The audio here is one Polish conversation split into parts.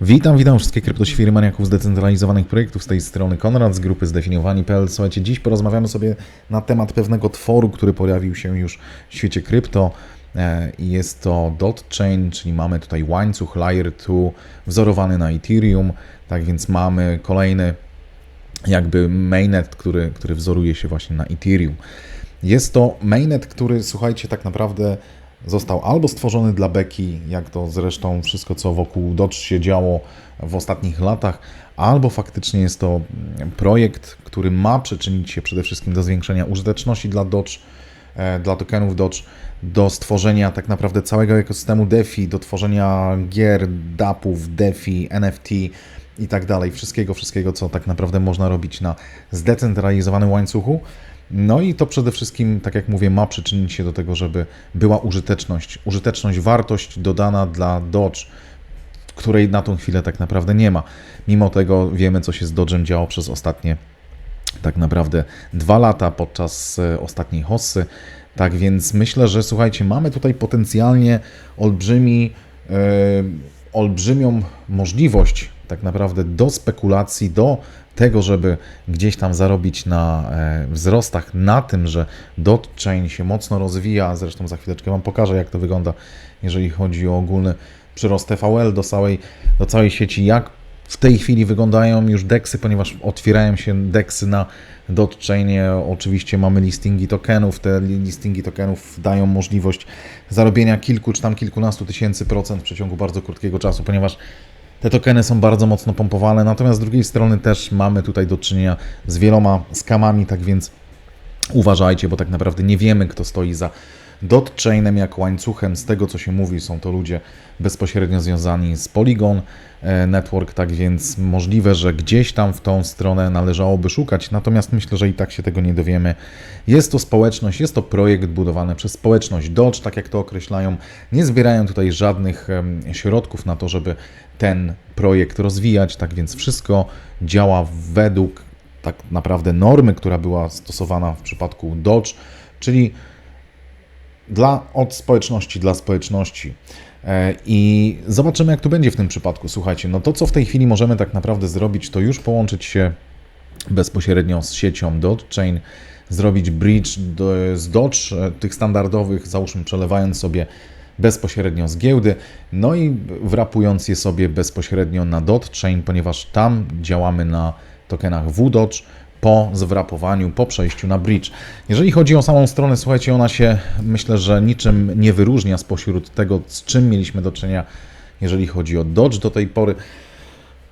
Witam, witam wszystkie kryptoświry maniaków zdecentralizowanych projektów z tej strony Konrad z grupy zdefiniowani.pl. Słuchajcie, dziś porozmawiamy sobie na temat pewnego tworu, który pojawił się już w świecie krypto e, jest to dot chain, czyli mamy tutaj łańcuch layer 2 wzorowany na Ethereum, tak więc mamy kolejny jakby mainnet, który, który wzoruje się właśnie na Ethereum. Jest to mainnet, który słuchajcie, tak naprawdę został albo stworzony dla beki, jak to zresztą wszystko, co wokół Dodge się działo w ostatnich latach, albo faktycznie jest to projekt, który ma przyczynić się przede wszystkim do zwiększenia użyteczności dla Dodge, e, dla tokenów Dodge, do stworzenia tak naprawdę całego ekosystemu DeFi, do tworzenia gier, DAP-ów, DeFi, NFT i tak dalej, wszystkiego, wszystkiego, co tak naprawdę można robić na zdecentralizowanym łańcuchu. No i to przede wszystkim, tak jak mówię, ma przyczynić się do tego, żeby była użyteczność, użyteczność, wartość dodana dla Dodge, której na tą chwilę tak naprawdę nie ma. Mimo tego wiemy, co się z Dodge'em działo przez ostatnie tak naprawdę dwa lata podczas e, ostatniej hossy. Tak więc myślę, że słuchajcie, mamy tutaj potencjalnie olbrzymi, yy, olbrzymią możliwość tak naprawdę do spekulacji, do tego, żeby gdzieś tam zarobić na e, wzrostach, na tym, że dotchain się mocno rozwija. Zresztą za chwileczkę Wam pokażę, jak to wygląda, jeżeli chodzi o ogólny przyrost TVL do całej, do całej sieci, jak w tej chwili wyglądają już deksy, ponieważ otwierają się deksy na dotchainie. Oczywiście mamy listingi tokenów. Te listingi tokenów dają możliwość zarobienia kilku czy tam kilkunastu tysięcy procent w przeciągu bardzo krótkiego czasu, ponieważ te tokeny są bardzo mocno pompowane, natomiast z drugiej strony też mamy tutaj do czynienia z wieloma skamami, tak więc uważajcie, bo tak naprawdę nie wiemy, kto stoi za dotchainem jak łańcuchem. Z tego co się mówi, są to ludzie bezpośrednio związani z Polygon e, Network, tak więc możliwe, że gdzieś tam w tą stronę należałoby szukać, natomiast myślę, że i tak się tego nie dowiemy. Jest to społeczność, jest to projekt budowany przez społeczność Dodge, tak jak to określają. Nie zbierają tutaj żadnych środków na to, żeby ten projekt rozwijać, tak więc wszystko działa według tak naprawdę normy, która była stosowana w przypadku Dodge, czyli dla, od społeczności dla społeczności. E, I zobaczymy, jak to będzie w tym przypadku. Słuchajcie, no to co w tej chwili możemy tak naprawdę zrobić, to już połączyć się bezpośrednio z siecią Chain, zrobić bridge do, z Dodge, e, tych standardowych, załóżmy przelewając sobie bezpośrednio z giełdy, no i wrapując je sobie bezpośrednio na Chain, ponieważ tam działamy na tokenach VDodge, po zwrapowaniu, po przejściu na bridge. Jeżeli chodzi o samą stronę, słuchajcie, ona się myślę, że niczym nie wyróżnia spośród tego, z czym mieliśmy do czynienia, jeżeli chodzi o Dodge do tej pory.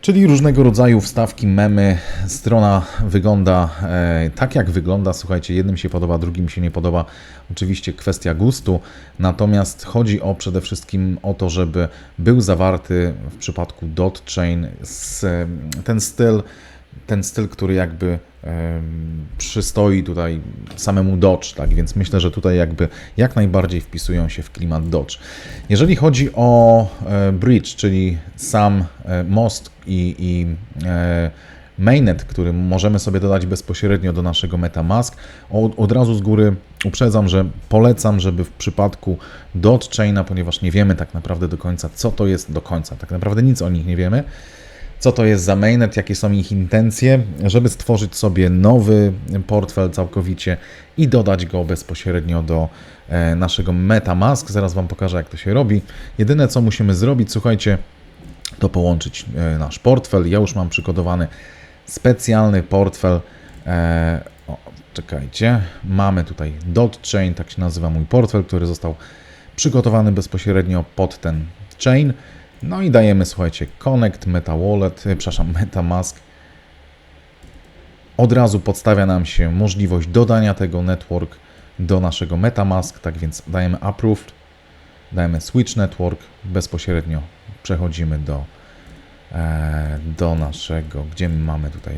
Czyli różnego rodzaju wstawki, memy. Strona wygląda e, tak, jak wygląda. Słuchajcie, jednym się podoba, drugim się nie podoba. Oczywiście kwestia gustu. Natomiast chodzi o przede wszystkim o to, żeby był zawarty w przypadku Dot Chain ten styl, ten styl, który jakby przystoi tutaj samemu Dodge, tak więc myślę, że tutaj jakby jak najbardziej wpisują się w klimat Dodge. Jeżeli chodzi o e, bridge, czyli sam e, most i, i e, mainnet, który możemy sobie dodać bezpośrednio do naszego MetaMask, od, od razu z góry uprzedzam, że polecam, żeby w przypadku Dodge Chaina, ponieważ nie wiemy tak naprawdę do końca, co to jest do końca, tak naprawdę nic o nich nie wiemy, co to jest za mainnet, jakie są ich intencje, żeby stworzyć sobie nowy portfel całkowicie i dodać go bezpośrednio do e, naszego MetaMask. Zaraz Wam pokażę, jak to się robi. Jedyne, co musimy zrobić, słuchajcie, to połączyć e, nasz portfel. Ja już mam przykodowany specjalny portfel. E, o, czekajcie, mamy tutaj DotChain, tak się nazywa mój portfel, który został przygotowany bezpośrednio pod ten chain. No i dajemy, słuchajcie, Connect, Meta Wallet, e, przepraszam, MetaMask. Od razu podstawia nam się możliwość dodania tego network do naszego MetaMask, tak więc dajemy Approved, dajemy Switch Network, bezpośrednio przechodzimy do, e, do naszego, gdzie my mamy tutaj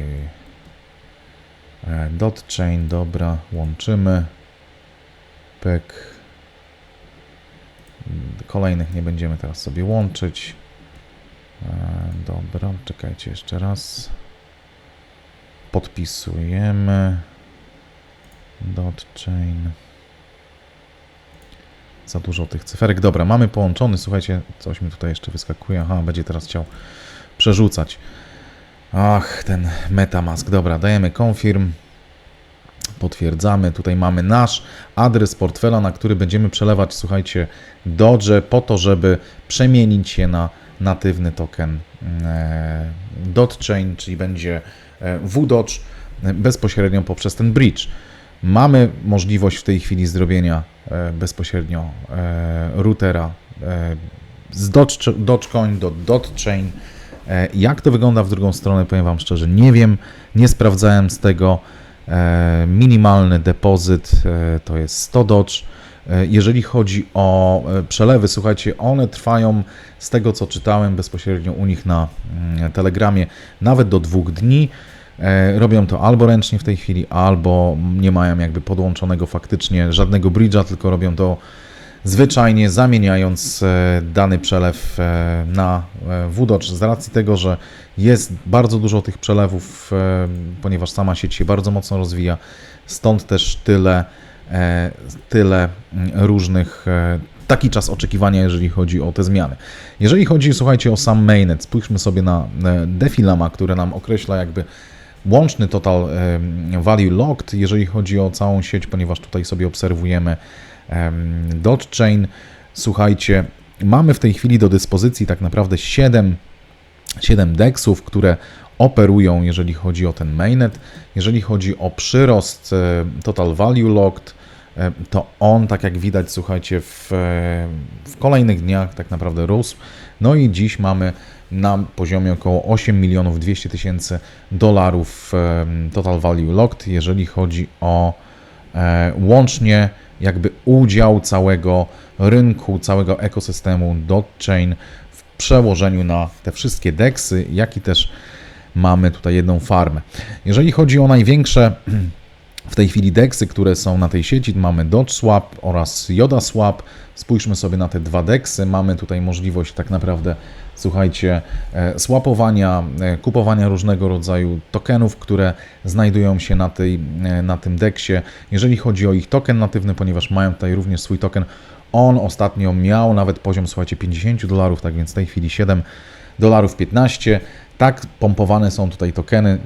e, dot chain, dobra, łączymy, pyk, Kolejnych nie będziemy teraz sobie łączyć. E, dobra, czekajcie jeszcze raz. Podpisujemy. Dot chain. Za dużo tych cyferek. Dobra, mamy połączony. Słuchajcie, coś mi tutaj jeszcze wyskakuje. Aha, będzie teraz chciał przerzucać. Ach, ten Metamask. Dobra, dajemy confirm. Potwierdzamy. Tutaj mamy nasz adres portfela, na który będziemy przelewać, słuchajcie, Dodge po to, żeby przemienić się na natywny token e, DotChain, czyli będzie e, VDodge e, bezpośrednio poprzez ten bridge. Mamy możliwość w tej chwili zrobienia e, bezpośrednio routera z Doge- Dogecoin do DotChain. Jak to wygląda w drugą stronę, powiem Wam szczerze, nie wiem, nie sprawdzałem z tego. E, Minimalny depozyt e, to jest 100 Dodge. E, Jeżeli chodzi o przelewy, słuchajcie, one trwają z tego co czytałem bezpośrednio u nich na mm, Telegramie nawet do dwóch dni. Robią to albo ręcznie w tej chwili, albo nie mają jakby podłączonego faktycznie żadnego bridge'a, tylko robią to zwyczajnie zamieniając e, dany przelew e, na e, WDOCZ z racji tego, że jest bardzo dużo tych przelewów, ponieważ sama sieć się bardzo mocno rozwija, stąd też tyle, tyle mm, różnych, taki czas oczekiwania, jeżeli chodzi o te zmiany. Jeżeli chodzi, słuchajcie, o sam mainnet, spójrzmy sobie na Defilama, które nam określa jakby łączny total value locked, jeżeli chodzi o całą sieć, ponieważ tutaj sobie obserwujemy em, DotChain. Słuchajcie, mamy w tej chwili do dyspozycji tak naprawdę 7, 7 DEXów, które operują, jeżeli chodzi o ten mainnet. Jeżeli chodzi o przyrost e, total value locked, e, to on, tak jak widać, słuchajcie, w, e, w kolejnych dniach tak naprawdę rósł. No i dziś mamy na poziomie około 8 milionów 200 tysięcy dolarów total value locked, jeżeli chodzi o łącznie jakby udział całego rynku, całego ekosystemu DotChain w przełożeniu na te wszystkie DEXy, jak i też mamy tutaj jedną farmę. Jeżeli chodzi o największe w tej chwili DEXy, które są na tej sieci, mamy Dodge Swap oraz Yoda Swap. Spójrzmy sobie na te dwa DEXy. Mamy tutaj możliwość tak naprawdę, słuchajcie, e, swapowania, e, kupowania różnego rodzaju tokenów, które znajdują się na, tej, e, na tym DEXie. Jeżeli chodzi o ich token natywny, ponieważ mają tutaj również swój token, on ostatnio miał nawet poziom, słuchajcie, 50 dolarów, tak więc w tej chwili 7 dolarów 15. Tak pompowane są tutaj tokeny.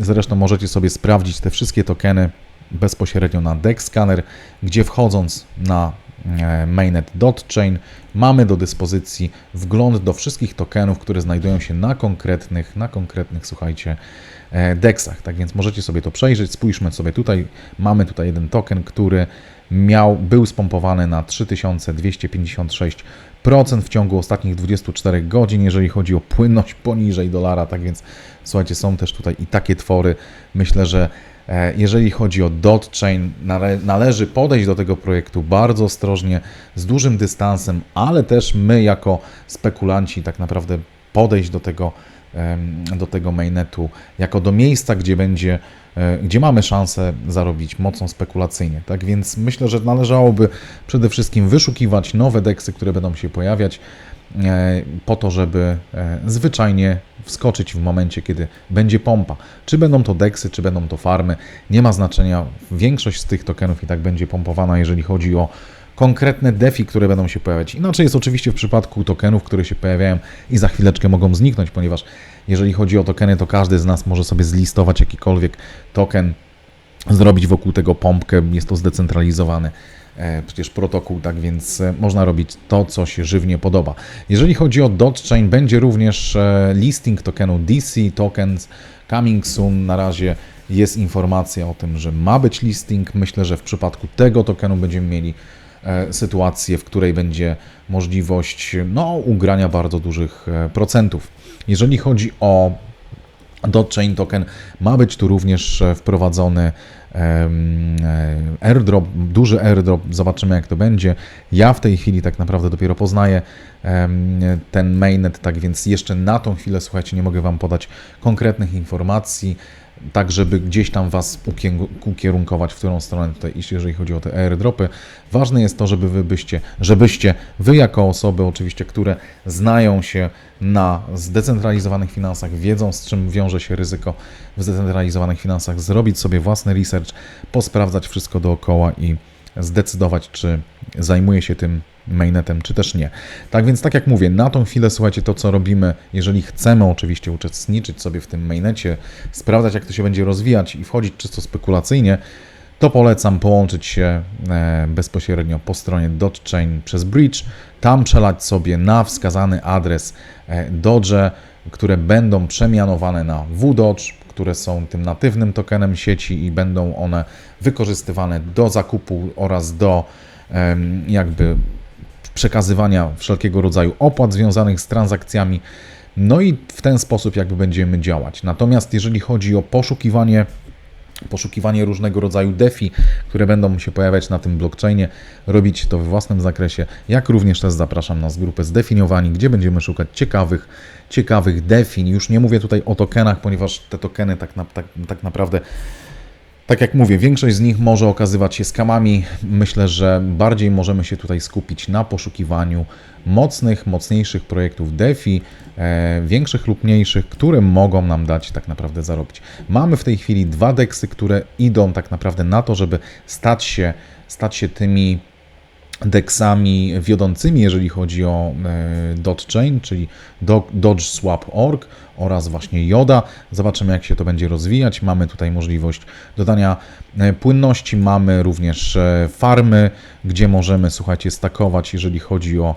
Zresztą możecie sobie sprawdzić te wszystkie tokeny bezpośrednio na DEX Scanner, gdzie wchodząc na e, mainnet DotChain mamy do dyspozycji wgląd do wszystkich tokenów, które znajdują się na konkretnych, na konkretnych, słuchajcie, e, DEXach. Tak więc możecie sobie to przejrzeć. Spójrzmy sobie tutaj. Mamy tutaj jeden token, który miał, był spompowany na 3256% w ciągu ostatnich 24 godzin, jeżeli chodzi o płynność poniżej dolara. Tak więc słuchajcie, są też tutaj i takie twory. Myślę, że e, jeżeli chodzi o DotChain, nale, należy podejść do tego projektu bardzo ostrożnie, z dużym dystansem, ale też my jako spekulanci tak naprawdę podejść do tego, do tego mainnetu jako do miejsca, gdzie będzie, e, gdzie mamy szansę zarobić mocno spekulacyjnie. Tak więc myślę, że należałoby przede wszystkim wyszukiwać nowe deksy, które będą się pojawiać e, po to, żeby e, zwyczajnie wskoczyć w momencie, kiedy będzie pompa. Czy będą to deksy, czy będą to farmy, nie ma znaczenia. Większość z tych tokenów i tak będzie pompowana, jeżeli chodzi o konkretne defi, które będą się pojawiać. Inaczej jest oczywiście w przypadku tokenów, które się pojawiają i za chwileczkę mogą zniknąć, ponieważ jeżeli chodzi o tokeny, to każdy z nas może sobie zlistować jakikolwiek token, zrobić wokół tego pompkę, jest to zdecentralizowany e, przecież protokół, tak więc e, można robić to, co się żywnie podoba. Jeżeli chodzi o DotChain, będzie również e, listing tokenu DC Tokens coming soon. Na razie jest informacja o tym, że ma być listing. Myślę, że w przypadku tego tokenu będziemy mieli sytuację, w której będzie możliwość no, ugrania bardzo dużych e, procentów. Jeżeli chodzi o DotChain token ma być tu również e, wprowadzony e, airdrop, duży airdrop, zobaczymy jak to będzie. Ja w tej chwili tak naprawdę dopiero poznaję ten mainnet, tak więc jeszcze na tą chwilę, słuchajcie, nie mogę Wam podać konkretnych informacji, tak żeby gdzieś tam Was ukier- ukierunkować, w którą stronę tutaj iść, jeżeli chodzi o te airdropy. Ważne jest to, żeby Wy byście, żebyście Wy jako osoby oczywiście, które znają się na zdecentralizowanych finansach, wiedzą z czym wiąże się ryzyko w zdecentralizowanych finansach, zrobić sobie własny research, posprawdzać wszystko dookoła i zdecydować, czy zajmuje się tym mainnetem, czy też nie. Tak więc, tak jak mówię, na tą chwilę, słuchajcie, to co robimy, jeżeli chcemy oczywiście uczestniczyć sobie w tym mainnecie, sprawdzać jak to się będzie rozwijać i wchodzić czysto spekulacyjnie, to polecam połączyć się e, bezpośrednio po stronie DodgeChain przez bridge, tam przelać sobie na wskazany adres e, Dodge, które będą przemianowane na VDodge, które są tym natywnym tokenem sieci i będą one wykorzystywane do zakupu oraz do jakby przekazywania wszelkiego rodzaju opłat związanych z transakcjami. No i w ten sposób jakby będziemy działać. Natomiast jeżeli chodzi o poszukiwanie poszukiwanie różnego rodzaju DeFi, które będą się pojawiać na tym blockchainie, robić to we własnym zakresie, jak również też zapraszam nas grupę zdefiniowani, gdzie będziemy szukać ciekawych, ciekawych DeFi. Już nie mówię tutaj o tokenach, ponieważ te tokeny tak, na, tak, tak naprawdę tak jak mówię, większość z nich może okazywać się skamami. Myślę, że bardziej możemy się tutaj skupić na poszukiwaniu mocnych, mocniejszych projektów DeFi, e, większych lub mniejszych, które mogą nam dać tak naprawdę zarobić. Mamy w tej chwili dwa deksy, które idą tak naprawdę na to, żeby stać się, stać się tymi deksami wiodącymi, jeżeli chodzi o e, Dodge Chain, czyli Do- Dodge Swap Org oraz właśnie Joda. Zobaczymy, jak się to będzie rozwijać. Mamy tutaj możliwość dodania e, płynności, mamy również e, farmy, gdzie możemy, słuchajcie, stakować, jeżeli chodzi o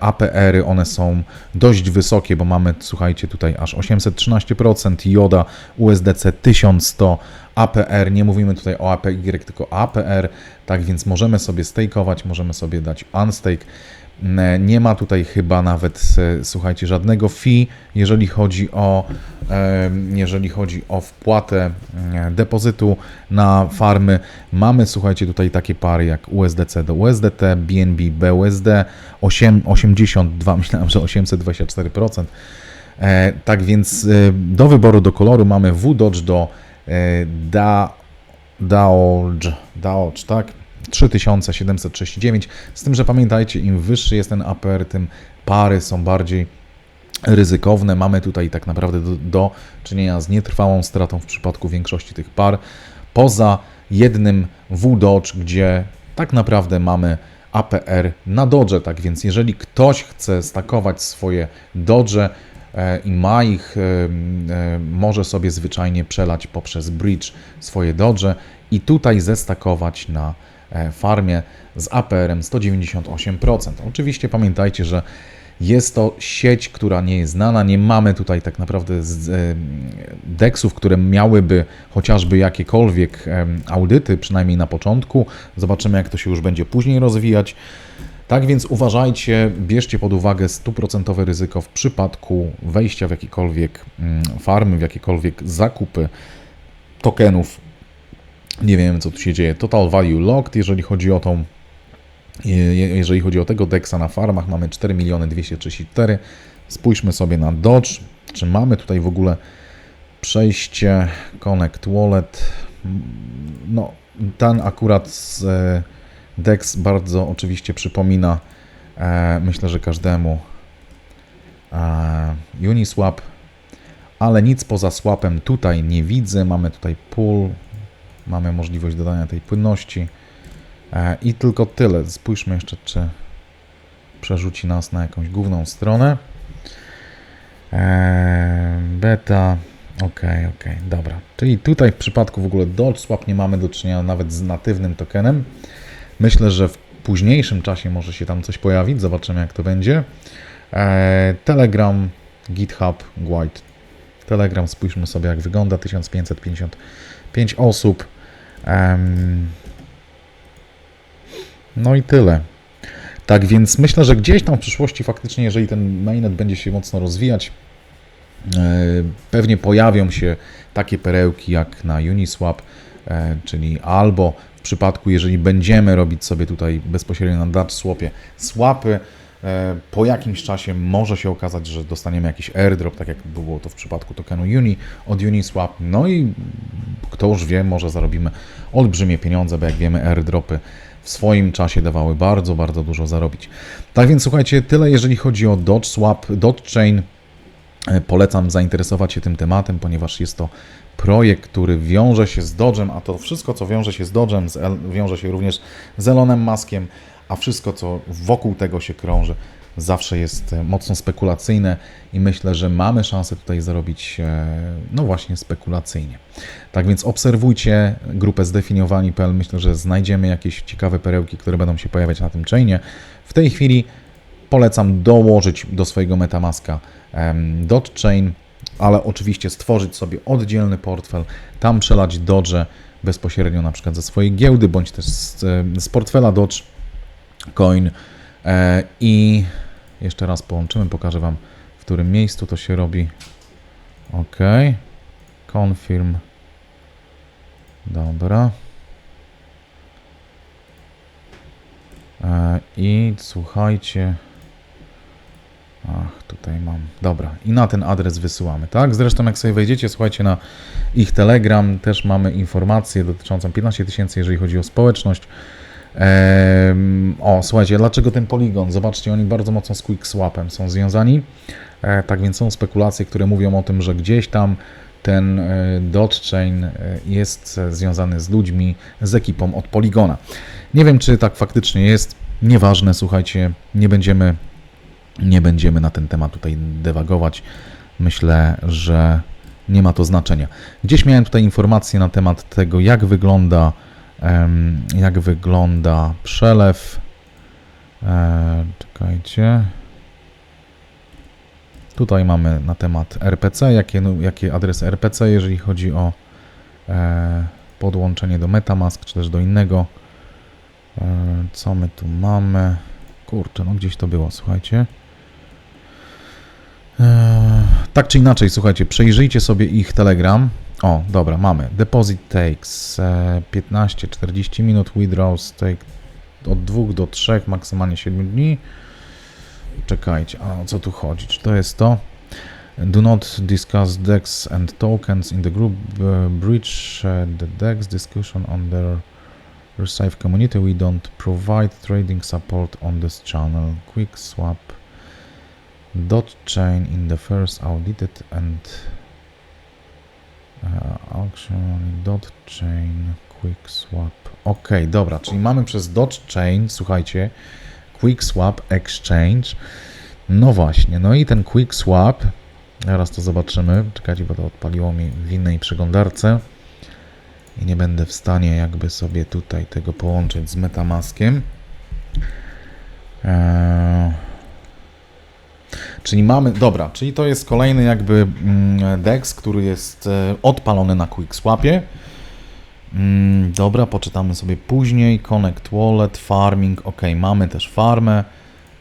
APR-y. One są dość wysokie, bo mamy, słuchajcie, tutaj aż 813%, Joda USDC 1100, APR, nie mówimy tutaj o APY, tylko APR, tak więc możemy sobie stakeować, możemy sobie dać unstake. Mm, Nie ma tutaj chyba nawet, e, słuchajcie, żadnego fee, jeżeli chodzi o, e, jeżeli chodzi o wpłatę depozytu na farmy. Mamy, słuchajcie, tutaj takie pary jak USDC do USDT, BNB, BUSD, 8, 82, myślałem, że 824%. E, Tak więc e, do wyboru do koloru mamy W-Dodge do e, da, Daodge, Daodge, tak? 3739. Z tym, że pamiętajcie, im wyższy jest ten APR, tym pary są bardziej ryzykowne. Mamy tutaj tak naprawdę do, do czynienia z nietrwałą stratą w przypadku większości tych par. Poza jednym W-Dodge, gdzie tak naprawdę mamy APR na Dodge. Tak więc jeżeli ktoś chce stakować swoje Dodge e, i ma ich, e, e, może sobie zwyczajnie przelać poprzez bridge swoje Dodge i tutaj zestakować na farmie z APR-em 198%. Oczywiście pamiętajcie, że jest to sieć, która nie jest znana. Nie mamy tutaj tak naprawdę e, deksów, które miałyby chociażby jakiekolwiek em, audyty, przynajmniej na początku. Zobaczymy, jak to się już będzie później rozwijać. Tak więc uważajcie, bierzcie pod uwagę stuprocentowe ryzyko w przypadku wejścia w jakiekolwiek mm, farmy, w jakiekolwiek zakupy tokenów. Nie wiem, co tu się dzieje. Total Value Locked, jeżeli chodzi o tą je- jeżeli chodzi o tego DEXa na farmach, mamy 4 miliony 234. Spójrzmy sobie na Dodge. Czy mamy tutaj w ogóle przejście Connect Wallet? No, ten akurat e, DEX bardzo oczywiście przypomina, e, myślę, że każdemu e, Uniswap, ale nic poza swapem tutaj nie widzę. Mamy tutaj pool, mamy możliwość dodania tej płynności. E, I tylko tyle. Spójrzmy jeszcze, czy przerzuci nas na jakąś główną stronę. E, Beta. Ok, ok, dobra. Czyli tutaj w przypadku w ogóle Dodge Swap nie mamy do czynienia nawet z natywnym tokenem. Myślę, że w późniejszym czasie może się tam coś pojawić. Zobaczymy, jak to będzie. E, Telegram, GitHub, White. Telegram, spójrzmy sobie, jak wygląda. 1555 osób. No i tyle. Tak więc myślę, że gdzieś tam w przyszłości faktycznie, jeżeli ten mainnet będzie się mocno rozwijać, e, pewnie pojawią się takie perełki jak na Uniswap, e, czyli albo w przypadku, jeżeli będziemy robić sobie tutaj bezpośrednio na Dutch Swapie swapy, po jakimś czasie może się okazać, że dostaniemy jakiś airdrop, tak jak było to w przypadku tokenu Uni od Uniswap. No i kto już wie, może zarobimy olbrzymie pieniądze, bo jak wiemy, airdropy w swoim czasie dawały bardzo, bardzo dużo zarobić. Tak więc słuchajcie, tyle jeżeli chodzi o Dodge Swap, Dodge Chain. E, Polecam zainteresować się tym tematem, ponieważ jest to projekt, który wiąże się z Dodge'em, a to wszystko, co wiąże się z El- wiąże się również z Elonem Muskiem, a wszystko, co wokół tego się krąży, zawsze jest e, mocno spekulacyjne i myślę, że mamy szansę tutaj zarobić, e, no właśnie, spekulacyjnie. Tak więc obserwujcie grupę zdefiniowani.pl. Myślę, że znajdziemy jakieś ciekawe perełki, które będą się pojawiać na tym chainie. W tej chwili polecam dołożyć do swojego Metamaska em, Dodge Chain, ale oczywiście stworzyć sobie oddzielny portfel, tam przelać Dodge bezpośrednio na przykład ze swojej giełdy, bądź też z, z portfela Dodge Coin e, i jeszcze raz połączymy, pokażę Wam w którym miejscu to się robi. OK. Confirm. Dobra. E, I słuchajcie. Ach, tutaj mam. Dobra, i na ten adres wysyłamy, tak? Zresztą, jak sobie wejdziecie, słuchajcie, na ich Telegram, też mamy informację dotyczącą 15 tysięcy, jeżeli chodzi o społeczność. O, słuchajcie, dlaczego ten poligon? Zobaczcie, oni bardzo mocno z QuickSwapem są związani. E, tak więc są spekulacje, które mówią o tym, że gdzieś tam ten e, Dodge Chain e, jest e, związany z ludźmi, z ekipą od Poligona. Nie wiem, czy tak faktycznie jest. Nieważne, słuchajcie, nie będziemy, nie będziemy na ten temat tutaj dewagować. Myślę, że nie ma to znaczenia. Gdzieś miałem tutaj informacje na temat tego, jak wygląda, jak wygląda przelew. E, czekajcie. Tutaj mamy na temat RPC, jakie, jakie adresy RPC, jeżeli chodzi o e, podłączenie do Metamask, czy też do innego. E, co my tu mamy? Kurczę, no gdzieś to było, słuchajcie. Tak czy inaczej, słuchajcie, przejrzyjcie sobie ich Telegram. O, dobra, mamy. Deposit takes e, 15-40 minut, withdraws take od 2 do 3, maksymalnie 7 dni. Czekajcie, a o co tu chodzi? Czy to jest to? Do not discuss DEX and tokens in the group uh, bridge uh, the DEX discussion on their Safe community. We don't provide trading support on this channel. Quick swap dot chain in the first audited and auction dot chain quick swap. Ok, dobra, czyli mamy przez dot chain, słuchajcie, quick swap exchange. No właśnie, no i ten quick swap, zaraz to zobaczymy. Czekajcie, bo to odpaliło mi w innej przeglądarce i nie będę w stanie jakby sobie tutaj tego połączyć z Metamaskiem. Eee, czyli mamy, dobra, czyli to jest kolejny jakby mm, DEX, który jest e, odpalony na QuickSwapie. Mm, dobra, poczytamy sobie później. Connect Wallet, Farming, ok, mamy też farmę.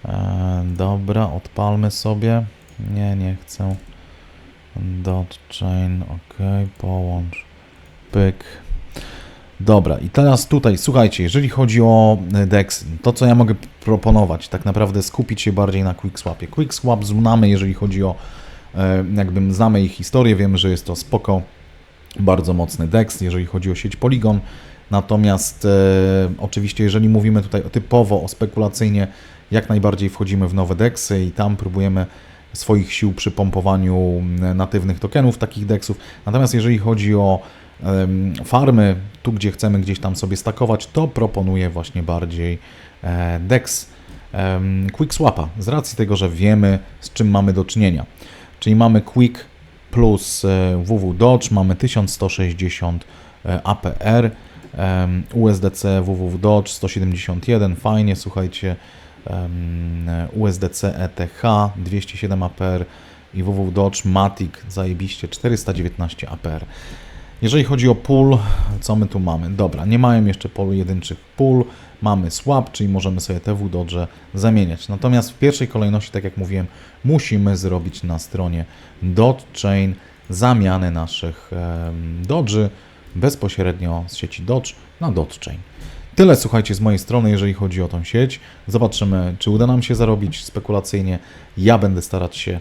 E, dobra, odpalmy sobie. Nie, nie chcę. Dot chain, ok, połącz. Pyk. Dobra, i teraz tutaj, słuchajcie, jeżeli chodzi o DEX, to co ja mogę proponować, tak naprawdę skupić się bardziej na QuickSwapie. QuickSwap znamy, jeżeli chodzi o, e, jakbym znamy ich historię, wiemy, że jest to spoko, bardzo mocny DEX, jeżeli chodzi o sieć Polygon. Natomiast e, oczywiście, jeżeli mówimy tutaj typowo o spekulacyjnie, jak najbardziej wchodzimy w nowe DEXy i tam próbujemy swoich sił przy pompowaniu natywnych tokenów takich DEXów. Natomiast jeżeli chodzi o farmy, tu gdzie chcemy gdzieś tam sobie stakować, to proponuję właśnie bardziej e, DEX em, QuickSwapa, z racji tego, że wiemy z czym mamy do czynienia. Czyli mamy Quick plus e, WW Dodge, mamy 1160 e, APR, USDC WW Dodge 171, fajnie, słuchajcie, USDC ETH 207 APR i WW Dodge Matic zajebiście 419 APR. Jeżeli chodzi o pool, co my tu mamy? Dobra, nie mają jeszcze pojedynczych pól, mamy swap, czyli możemy sobie te W Dodge zamieniać. Natomiast w pierwszej kolejności, tak jak mówiłem, musimy zrobić na stronie DotChain zamianę naszych em, Dodży bezpośrednio z sieci Dodge na DotChain. Tyle słuchajcie z mojej strony, jeżeli chodzi o tą sieć. Zobaczymy, czy uda nam się zarobić spekulacyjnie. Ja będę starać się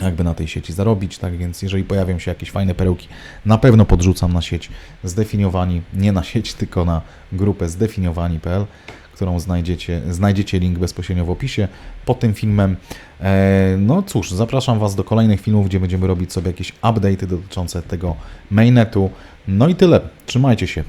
jakby na tej sieci zarobić, tak więc jeżeli pojawią się jakieś fajne perełki, na pewno podrzucam na sieć zdefiniowani, nie na sieć, tylko na grupę zdefiniowani.pl, którą znajdziecie, znajdziecie link bezpośrednio w opisie pod tym filmem. E, No cóż, zapraszam Was do kolejnych filmów, gdzie będziemy robić sobie jakieś update'y dotyczące tego mainnetu. No i tyle. Trzymajcie się.